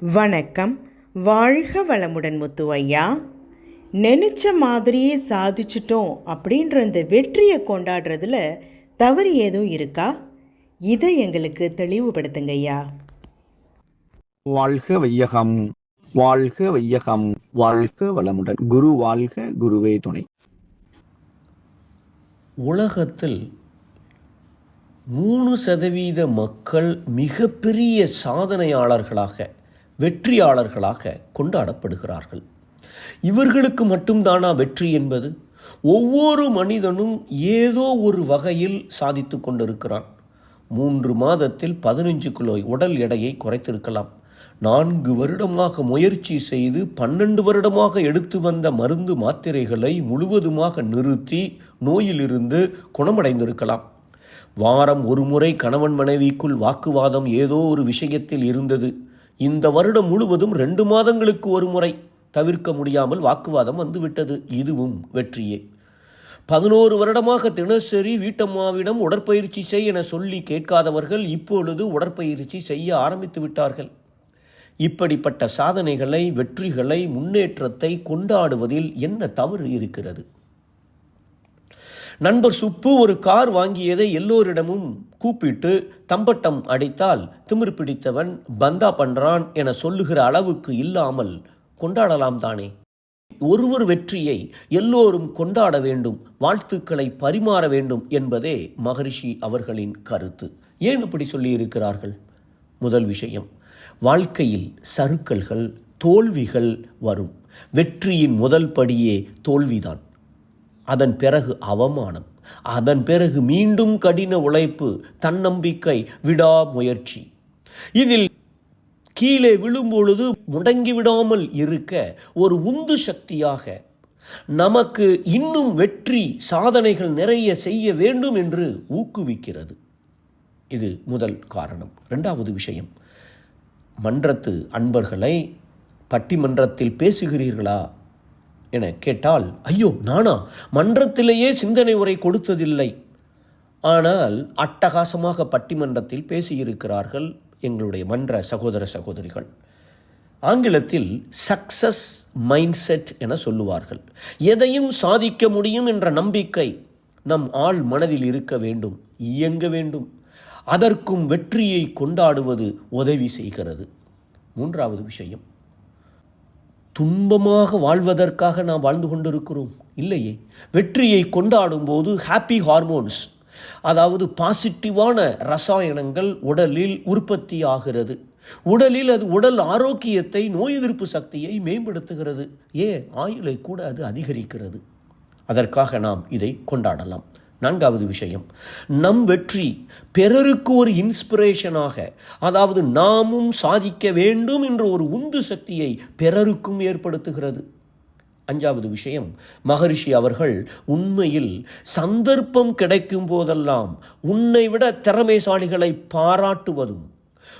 வணக்கம். வாழ்க வளமுடன் முத்து ஐயா நினச்ச மாதிரியே சாதிச்சிட்டோம் அப்படின்ற இந்த வெற்றியை கொண்டாடுறதுல தவறு ஏதும் இருக்கா? இதை எங்களுக்கு தெளிவுபடுத்துங்க ஐயா. வாழ்க வையகம் வாழ்க வையகம் வாழ்க வளமுடன். குரு வாழ்க குருவே துணை. உலகத்தில் மூணு சதவீத மக்கள் மிகப்பெரிய சாதனையாளர்களாக வெற்றியாளர்களாக கொண்டாடப்படுகிறார்கள். இவர்களுக்கு மட்டும்தானா வெற்றி என்பது? ஒவ்வொரு மனிதனும் ஏதோ ஒரு வகையில் சாதித்து கொண்டிருக்கிறான். மூன்று மாதத்தில் பதினஞ்சு கிலோ உடல் எடையை குறைத்திருக்கலாம். நான்கு வருடமாக முயற்சி செய்து பன்னெண்டு வருடமாக எடுத்து வந்த மருந்து மாத்திரைகளை முழுவதுமாக நிறுத்தி நோயிலிருந்து குணமடைந்திருக்கலாம். வாரம் ஒரு முறை கணவன் மனைவிக்குள் வாக்குவாதம் ஏதோ ஒரு விஷயத்தில் இருந்தது. இந்த வருடம் முழுவதும் ரெண்டு மாதங்களுக்கு ஒரு முறை தவிர்க்க முடியாமல் வாக்குவாதம் வந்துவிட்டது. இதுவும் வெற்றியே. பதினோரு வருடமாக தினசரி வீட்டம்மாவிடம் உடற்பயிற்சி செய் என சொல்லி கேட்காதவர்கள் இப்பொழுது உடற்பயிற்சி செய்ய ஆரம்பித்து விட்டார்கள். இப்படிப்பட்ட சாதனைகளை வெற்றிகளை முன்னேற்றத்தை கொண்டாடுவதில் என்ன தவறு இருக்கிறது? நண்பர் சுப்பு ஒரு கார் வாங்கியதை எல்லோரிடமும் கூப்பிட்டு தம்பட்டம் அடித்தால் திமிர் பிடித்தவன் பந்தா பண்றான் என சொல்லுகிற அளவுக்கு இல்லாமல் கொண்டாடலாம் தானே. ஒருவர் வெற்றியை எல்லோரும் கொண்டாட வேண்டும் வாழ்த்துக்களை பரிமாற வேண்டும் என்பதே மகரிஷி அவர்களின் கருத்து. ஏன் இப்படி சொல்லியிருக்கிறார்கள்? முதல் விஷயம் வாழ்க்கையில் சருக்கல்கள் தோல்விகள் வரும். வெற்றியின் முதல் படியே தோல்விதான். அதன் பிறகு அவமானம். அதன் பிறகு மீண்டும் கடின உழைப்பு தன்னம்பிக்கை விடாமுயற்சி. இதில் கீழே விழும்பொழுது முடங்கி விடாமல் இருக்க ஒரு உந்து சக்தியாக நமக்கு இன்னும் வெற்றி சாதனைகள் நிறைய செய்ய வேண்டும் என்று ஊக்குவிக்கிறது. இது முதல் காரணம். இரண்டாவது விஷயம் மன்றத்து அன்பர்களை பட்டிமன்றத்தில் பேசுகிறீர்களா? என கேட்டால் ஐயோ நானா? மன்றத்திலேயே சிந்தனை உரை கொடுத்ததில்லை. ஆனால் அட்டகாசமாக பட்டிமன்றத்தில் பேசியிருக்கிறார்கள் எங்களுடைய மன்ற சகோதர சகோதரிகள். ஆங்கிலத்தில் சக்சஸ் மைண்ட் செட் என சொல்லுவார்கள். எதையும் சாதிக்க முடியும் என்ற நம்பிக்கை நம் ஆள் மனதில் இருக்க வேண்டும் இயங்க வேண்டும். அதற்கும் வெற்றியை கொண்டாடுவது உதவி செய்கிறது. மூன்றாவது விஷயம். துன்பமாக வாழ்வதற்காக நாம் வாழ்ந்து கொண்டிருக்கிறோம். இல்லையே? வெற்றியை கொண்டாடும் போது ஹாப்பி ஹார்மோன்ஸ் அதாவது பாசிட்டிவான ரசாயனங்கள் உடலில் உற்பத்தி ஆகிறது உடலில் அது உடல் ஆரோக்கியத்தை நோய் எதிர்ப்பு சக்தியை மேம்படுத்துகிறது. ஏ ஆயுளை கூட அது அதிகரிக்கிறது. அதற்காக நாம் இதை கொண்டாடலாம். நான்காவது விஷயம். நம் வெற்றி பிறருக்கு ஒரு இன்ஸ்பிரேஷனாக அதாவது நாமும் சாதிக்க வேண்டும் என்ற ஒரு உந்து சக்தியை பிறருக்கும் ஏற்படுத்துகிறது. அஞ்சாவது விஷயம் மகரிஷி அவர்கள் உண்மையில் சந்தர்ப்பம் கிடைக்கும் போதெல்லாம் உன்னை விட திறமைசாலிகளை பாராட்டுவதும்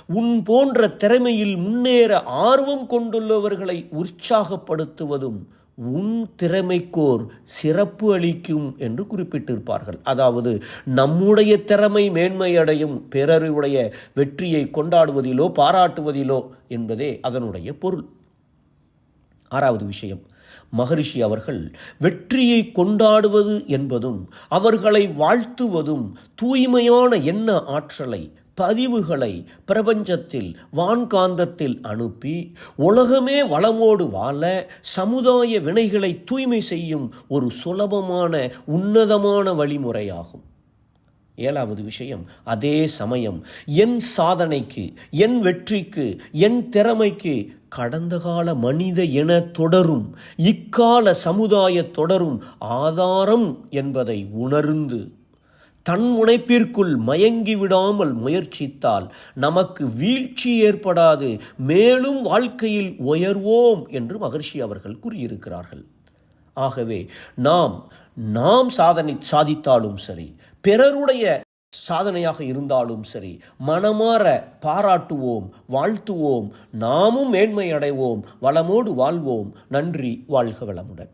உன் போன்ற திறமையில் முன்னேற ஆர்வம் கொண்டுள்ளவர்களை உற்சாகப்படுத்துவதும் உன் திறமைக்கோர் சிறப்பு அளிக்கும் என்று குறிப்பிட்டிருப்பார்கள். அதாவது நம்முடைய திறமை மேன்மையடையும் பிறருடைய வெற்றியை கொண்டாடுவதிலோ பாராட்டுவதிலோ என்பதே அதனுடைய பொருள். ஆறாவது விஷயம் மகரிஷி அவர்கள் வெற்றியை கொண்டாடுவது என்பதும் அவர்களை வாழ்த்துவதும் தூய்மையான எண்ண ஆற்றலை பதிவுகளை பிரபஞ்சத்தில் வான்காந்தத்தில் அனுப்பி உலகமே வளமோடு வாழ சமுதாய வினைகளை தூய்மை செய்யும் ஒரு சுலபமான உன்னதமான வழிமுறையாகும். ஏழாவது விஷயம் அதே சமயம் என் சாதனைக்கு என் வெற்றிக்கு என் திறமைக்கு கடந்த கால மனித என தொடரும் இக்கால சமுதாய தொடரும் ஆதாரம் என்பதை உணர்ந்து தன் முனைப்பிற்குள் மயங்கி விடாமல் முயற்சித்தால் நமக்கு வீழ்ச்சி ஏற்படாது மேலும் வாழ்க்கையில் உயர்வோம் என்று மகர்ஷி அவர்கள் கூறியிருக்கிறார்கள். ஆகவே நாம் நாம் சாதனை சாதித்தாலும் சரி பிறருடைய சாதனையாக இருந்தாலும் சரி மனமாற பாராட்டுவோம் வாழ்த்துவோம் நாமும் மேன்மை அடைவோம் வளமோடு வாழ்வோம். நன்றி வாழ்க வளமுடன்.